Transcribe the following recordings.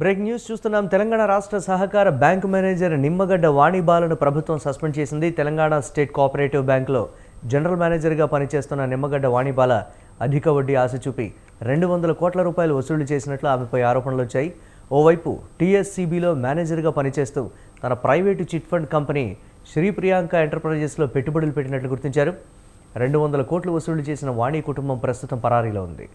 Break news చూస్తున్నాం. తెలంగాణ రాష్ట్ర సహకార బ్యాంకు మేనేజర్ నిమ్మగడ్డ వాణిబాలను ప్రభుత్వం సస్పెండ్ చేసింది. తెలంగాణ స్టేట్ కోఆపరేటివ్ బ్యాంకులో జనరల్ మేనేజర్గా పనిచేస్తున్న నిమ్మగడ్డ వాణిబాల అధిక వడ్డీ ఆశ చూపి రెండు వందల కోట్ల రూపాయలు వసూలు చేసినట్లు ఆమెపై ఆరోపణలు వచ్చాయి. ఓవైపు టీఎస్సీబీలో మేనేజర్గా పనిచేస్తూ తన private chit fund company Shri Priyanka ఎంటర్ప్రైజెస్లో పెట్టుబడులు పెట్టినట్లు గుర్తించారు. రెండు వందల కోట్లు వసూలు చేసిన వాణి కుటుంబం ప్రస్తుతం పరారీలో ఉంది.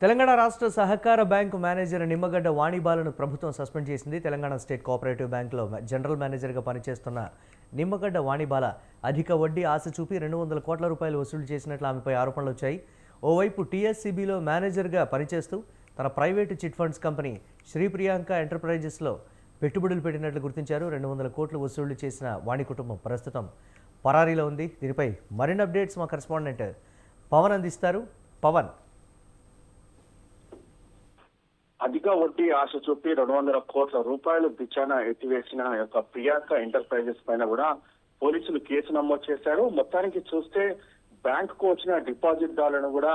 తెలంగాణ రాష్ట్ర సహకార బ్యాంకు మేనేజర్ నిమ్మగడ్డ వాణిబాలను ప్రభుత్వం సస్పెండ్ చేసింది. తెలంగాణ స్టేట్ కోఆపరేటివ్ బ్యాంకులో జనరల్ మేనేజర్గా పనిచేస్తున్న నిమ్మగడ్డ వాణిబాల అధిక వడ్డీ ఆశ చూపి రెండు వందల కోట్ల రూపాయలు వసూలు చేసినట్లు ఆమెపై ఆరోపణలు వచ్చాయి ఓవైపు టీఎస్సీబీలో మేనేజర్గా పనిచేస్తూ తన private chit funds company Shri Priyanka ఎంటర్ప్రైజెస్లో పెట్టుబడులు పెట్టినట్లు గుర్తించారు. రెండు వందల కోట్లు వసూళ్ళు చేసిన వాణి కుటుంబం ప్రస్తుతం పరారీలో ఉంది. దీనిపై మరిన్ని అప్డేట్స్ మా కరెస్పాండెంట్ పవన్ అందిస్తారు. పవన్. అధిక వడ్డీ ఆశ చూపి రెండు వందల కోట్ల రూపాయలు బిచాన ఎత్తివేసిన యొక్క ప్రియాంక ఎంటర్ప్రైజెస్ పైన కూడా పోలీసులు కేసు నమోదు చేశారు. మొత్తానికి చూస్తే బ్యాంక్కు వచ్చిన డిపాజిట్ దారులను కూడా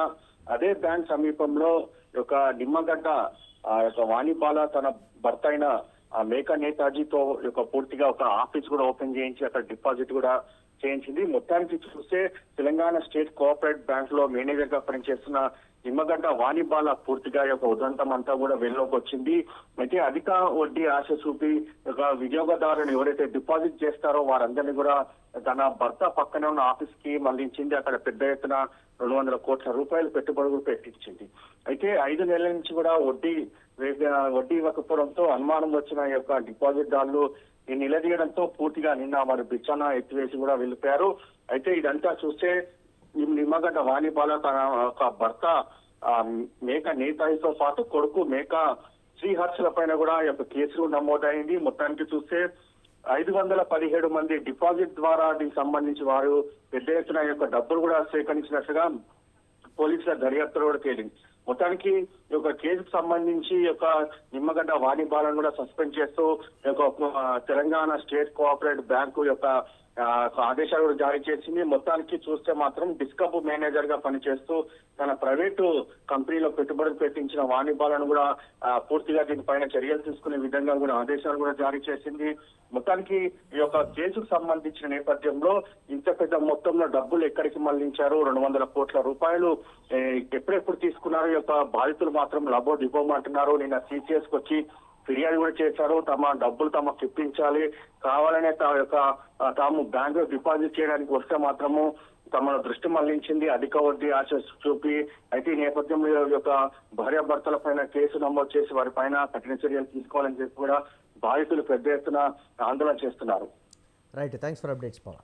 అదే బ్యాంక్ సమీపంలో యొక్క నిమ్మగడ్డ ఆ యొక్క వాణిపాల తన భర్త అయిన ఆ మేకా నేతాజీతో యొక్క పూర్తిగా ఒక ఆఫీస్ కూడా ఓపెన్ చేయించి అక్కడ డిపాజిట్ కూడా చేయించింది. మొత్తానికి చూస్తే తెలంగాణ స్టేట్ కోఆపరేట్ బ్యాంక్లో మేనేజర్గా పనిచేస్తున్న నిమ్మగడ్డ వాణిబాల పూర్తిగా యొక్క ఉదంతం అంతా కూడా వెలుగులోకి వచ్చింది. అయితే అధిక వడ్డీ ఆశ చూపి ఒక ఎవరైతే డిపాజిట్ చేస్తారో వారందరినీ కూడా తన భర్త పక్కనే ఉన్న ఆఫీస్కి మళ్ళించింది. అక్కడ పెద్ద ఎత్తున రెండు వందల కోట్ల రూపాయలు పెట్టుబడులు పెట్టించింది. అయితే ఐదు నెలల నుంచి కూడా వడ్డీ వడ్డీ ఇవ్వకపోవడంతో అనుమానం వచ్చిన ఈ యొక్క డిపాజిట్ దారులు ఈ నిలదీయడంతో పూర్తిగా నిన్న వారు బిచ్చాన ఎత్తివేసి కూడా వెళ్ళిపోయారు. అయితే ఇదంతా చూస్తే నిమ్మగడ్డ వాణిబాల తన ఒక భర్త మేక నేతాయితో పాటు కొడుకు మేక శ్రీహర్షుల పైన కూడా యొక్క కేసులు నమోదైంది. మొత్తానికి చూస్తే ఐదు వందల పదిహేడు మంది డిపాజిట్ ద్వారా దీనికి సంబంధించి వారు పెద్ద ఎత్తున యొక్క డబ్బులు కూడా సేకరించినట్టుగా పోలీసుల దర్యాప్తులో కూడా తేలింది. మొత్తానికి ఈ యొక్క కేసుకు సంబంధించి యొక్క నిమ్మగడ్డ వాణిబాలను కూడా సస్పెండ్ చేస్తూ ఈ యొక్క తెలంగాణ స్టేట్ కోఆపరేటివ్ బ్యాంకు యొక్క ఆదేశాలు కూడా జారీ చేసింది. మొత్తానికి చూస్తే మాత్రం డిస్కబ్ మేనేజర్గా పనిచేస్తూ తన ప్రైవేటు కంపెనీలో పెట్టుబడులు పెట్టించిన వాణిబాలను కూడా పూర్తిగా దీనిపైన చర్యలు తీసుకునే విధంగా కూడా ఆదేశాలు కూడా జారీ చేసింది. మొత్తానికి ఈ యొక్క కేసుకు సంబంధించిన నేపథ్యంలో ఇంత పెద్ద మొత్తంలో డబ్బులు ఎక్కడికి మళ్ళించారు? రెండు వందల కోట్ల రూపాయలు ఎప్పుడెప్పుడు తీసుకున్నారు? యొక్క బాధితులు మాత్రం లబో డిపోమంటున్నారు నిన్న సిసిఎస్కు వచ్చి ఫిర్యాదు కూడా చేశారు. తమ డబ్బులు తమకు ఇప్పించాలి కావాలనే తమ యొక్క తాము బ్యాంక్లో డిపాజిట్ చేయడానికి వస్తే మాత్రము తమ దృష్టి మళ్ళించింది. అధిక వడ్డీ ఆశ చూపి అయితే ఈ నేపథ్యంలో యొక్క భార్యాభర్తల పైన కేసు నమోదు చేసి వారి పైన కఠిన చర్యలు తీసుకోవాలని చెప్పి కూడా బాధితులు పెద్ద ఎత్తున ఆందోళన చేస్తున్నారు. Right thanks for updates Pawan